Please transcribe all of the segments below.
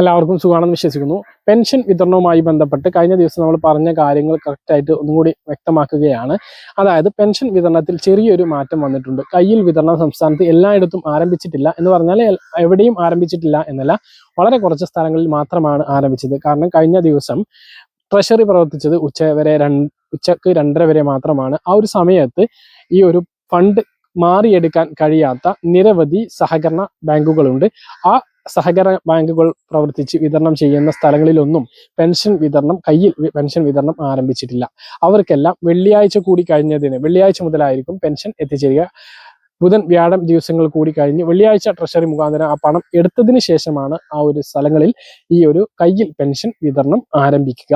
എല്ലാവർക്കും സുഖമാണെന്ന് വിശ്വസിക്കുന്നു. പെൻഷൻ വിതരണവുമായി ബന്ധപ്പെട്ട് കഴിഞ്ഞ ദിവസം നമ്മൾ പറഞ്ഞ കാര്യങ്ങൾ കറക്റ്റായിട്ട് ഒന്നും കൂടി വ്യക്തമാക്കുകയാണ്. അതായത് പെൻഷൻ വിതരണത്തിൽ ചെറിയൊരു മാറ്റം വന്നിട്ടുണ്ട്. കയ്യിൽ വിതരണം സംസ്ഥാനത്ത് എല്ലായിടത്തും ആരംഭിച്ചിട്ടില്ല എന്ന് പറഞ്ഞാൽ എവിടെയും ആരംഭിച്ചിട്ടില്ല എന്നല്ല. വളരെ കുറച്ച് സ്ഥലങ്ങളിൽ മാത്രമാണ് ആരംഭിച്ചത്. കാരണം കഴിഞ്ഞ ദിവസം ട്രഷറി പ്രവർത്തിച്ചത് ഉച്ച വരെ രണ്ട് ഉച്ചയ്ക്ക് രണ്ടര വരെ മാത്രമാണ്. ആ ഒരു സമയത്ത് ഈ ഒരു ഫണ്ട് മാറിയെടുക്കാൻ കഴിയാത്ത നിരവധി സഹകരണ ബാങ്കുകളുണ്ട്. ആ സഹകരണ ബാങ്കുകൾ പ്രവർത്തിച്ച് വിതരണം ചെയ്യുന്ന സ്ഥലങ്ങളിലൊന്നും പെൻഷൻ വിതരണം കയ്യിൽ പെൻഷൻ വിതരണം ആരംഭിച്ചിട്ടില്ല. അവർക്കെല്ലാം വെള്ളിയാഴ്ച കൂടി കഴിഞ്ഞതിന് വെള്ളിയാഴ്ച മുതലായിരിക്കും പെൻഷൻ എത്തിച്ചേരുക. ബുധൻ വ്യാഴം ദിവസങ്ങൾ കൂടി കഴിഞ്ഞ് വെള്ളിയാഴ്ച ട്രഷറി മുഖാന്തരം ആ പണം എടുത്തതിന് ശേഷമാണ് ആ ഒരു സ്ഥലങ്ങളിൽ ഈ ഒരു കയ്യിൽ പെൻഷൻ വിതരണം ആരംഭിക്കുക.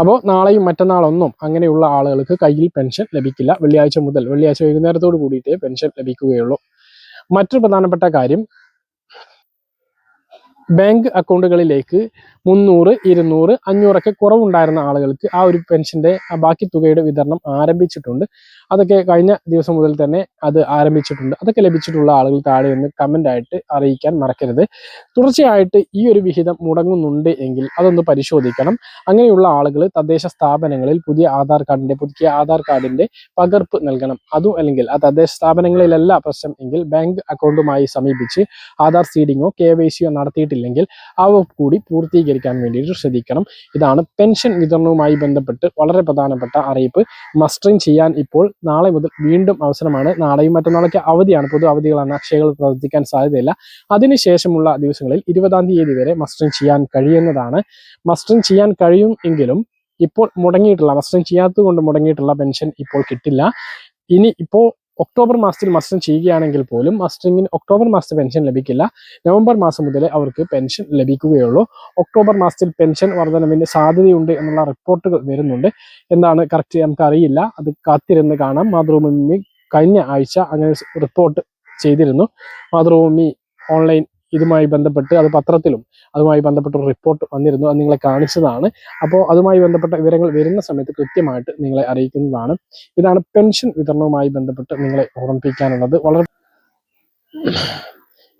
അപ്പോൾ നാളെയും മറ്റന്നാളൊന്നും അങ്ങനെയുള്ള ആളുകൾക്ക് കയ്യിൽ പെൻഷൻ ലഭിക്കില്ല. വെള്ളിയാഴ്ച മുതൽ വെള്ളിയാഴ്ച വൈകുന്നേരത്തോട് കൂടിയിട്ടേ പെൻഷൻ ലഭിക്കുകയുള്ളൂ. മറ്റൊരു പ്രധാനപ്പെട്ട കാര്യം ബാങ്ക് അക്കൗണ്ടുകളിലേക്ക് മുന്നൂറ് ഇരുന്നൂറ് അഞ്ഞൂറൊക്കെ കുറവുണ്ടായിരുന്ന ആളുകൾക്ക് ആ ഒരു പെൻഷന്റെ ബാക്കി തുകയുടെ വിതരണം ആരംഭിച്ചിട്ടുണ്ട്. അതൊക്കെ കഴിഞ്ഞ ദിവസം മുതൽ തന്നെ അത് ആരംഭിച്ചിട്ടുണ്ട്. അതൊക്കെ ലഭിച്ചിട്ടുള്ള ആളുകൾ താഴെ നിന്ന് കമന്റ് ആയിട്ട് അറിയിക്കാൻ മറക്കരുത്. തുടർച്ചയായിട്ട് ഈ ഒരു വിഹിതം മുടങ്ങുന്നുണ്ട് എങ്കിൽ അതൊന്ന് പരിശോധിക്കണം. അങ്ങനെയുള്ള ആളുകൾ തദ്ദേശ സ്ഥാപനങ്ങളിൽ പുതിയ ആധാർ കാർഡിന്റെ പുതുക്കിയ ആധാർ കാർഡിന്റെ പകർപ്പ് നൽകണം. അതും അല്ലെങ്കിൽ ആ തദ്ദേശ സ്ഥാപനങ്ങളിലല്ല പ്രശ്നം എങ്കിൽ ബാങ്ക് അക്കൗണ്ടുമായി സമീപിച്ച് ആധാർ സീഡിങ്ങോ കെ വൈ സിയോ നടത്തിയിട്ടില്ലെങ്കിൽ അവ കൂടി പൂർത്തീകരിക്കാൻ വേണ്ടിയിട്ട് ശ്രദ്ധിക്കണം. ഇതാണ് പെൻഷൻ വിതരണവുമായി ബന്ധപ്പെട്ട് വളരെ പ്രധാനപ്പെട്ട അറിയിപ്പ്. മസ്റ്ററിങ് ചെയ്യാൻ ഇപ്പോൾ നാളെ മുതൽ വീണ്ടും അവസരമാണ്. നാളെയും മറ്റന്നാളൊക്കെ അവധിയാണ്. പൊതു അവധികളാണ്. അക്ഷയകൾ പ്രവർത്തിക്കാൻ സാധ്യതയില്ല. അതിനുശേഷമുള്ള ദിവസങ്ങളിൽ ഇരുപതാം തീയതി വരെ മസ്റ്ററിങ് ചെയ്യാൻ കഴിയുന്നതാണ്. മസ്റ്ററിങ് ചെയ്യാൻ കഴിയും എങ്കിലും ഇപ്പോൾ മുടങ്ങിയിട്ടുള്ള മസ്റ്ററിങ് ചെയ്യാത്തത് കൊണ്ട് മുടങ്ങിയിട്ടുള്ള പെൻഷൻ ഇപ്പോൾ കിട്ടില്ല. ഇനി ഇപ്പോൾ ഒക്ടോബർ മാസത്തിൽ മസ്റ്ററിങ് ചെയ്യുകയാണെങ്കിൽ പോലും മസ്റ്ററിങ്ങിന് ഒക്ടോബർ മാസത്തെ പെൻഷൻ ലഭിക്കില്ല. നവംബർ മാസം മുതലേ അവർക്ക് പെൻഷൻ ലഭിക്കുകയുള്ളൂ. ഒക്ടോബർ മാസത്തിൽ പെൻഷൻ വർധനവിന് സാധ്യതയുണ്ട് എന്നുള്ള റിപ്പോർട്ടുകൾ വരുന്നുണ്ട്. എന്താണ് കറക്റ്റ് നമുക്ക് അറിയില്ല അത് കാത്തിരുന്ന് കാണാം. മാതൃഭൂമി കഴിഞ്ഞ ആഴ്ച അങ്ങനെ റിപ്പോർട്ട് ചെയ്തിരുന്നു. മാതൃഭൂമി ഓൺലൈൻ ഇതുമായി ബന്ധപ്പെട്ട് അത് പത്രത്തിലും അതുമായി ബന്ധപ്പെട്ട റിപ്പോർട്ട് വന്നിരുന്നു. അത് നിങ്ങളെ കാണിച്ചതാണ്. അപ്പോൾ അതുമായി ബന്ധപ്പെട്ട വിവരങ്ങൾ വരുന്ന സമയത്ത് കൃത്യമായിട്ട് നിങ്ങളെ അറിയിക്കുന്നതാണ്. ഇതാണ് പെൻഷൻ വിതരണവുമായി ബന്ധപ്പെട്ട് നിങ്ങളെ ഓർമ്മിപ്പിക്കാനുള്ളത്. വളരെ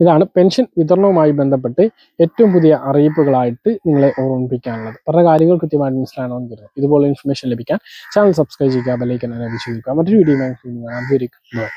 ഇതാണ് പെൻഷൻ വിതരണവുമായി ബന്ധപ്പെട്ട് ഏറ്റവും പുതിയ അറിയിപ്പുകളായിട്ട് നിങ്ങളെ ഓർമ്മിപ്പിക്കാനുള്ളത്. പറഞ്ഞ കാര്യങ്ങൾ കൃത്യമായിട്ട് മനസ്സിലാണെന്ന് കരുതുന്നു. ഇതുപോലെ ഇൻഫർമേഷൻ ലഭിക്കാൻ ചാനൽ സബ്സ്ക്രൈബ് ചെയ്യുക ബെല്ലൈക്കൻ അനുഭവിച്ചു മറ്റൊരു വീഡിയോ.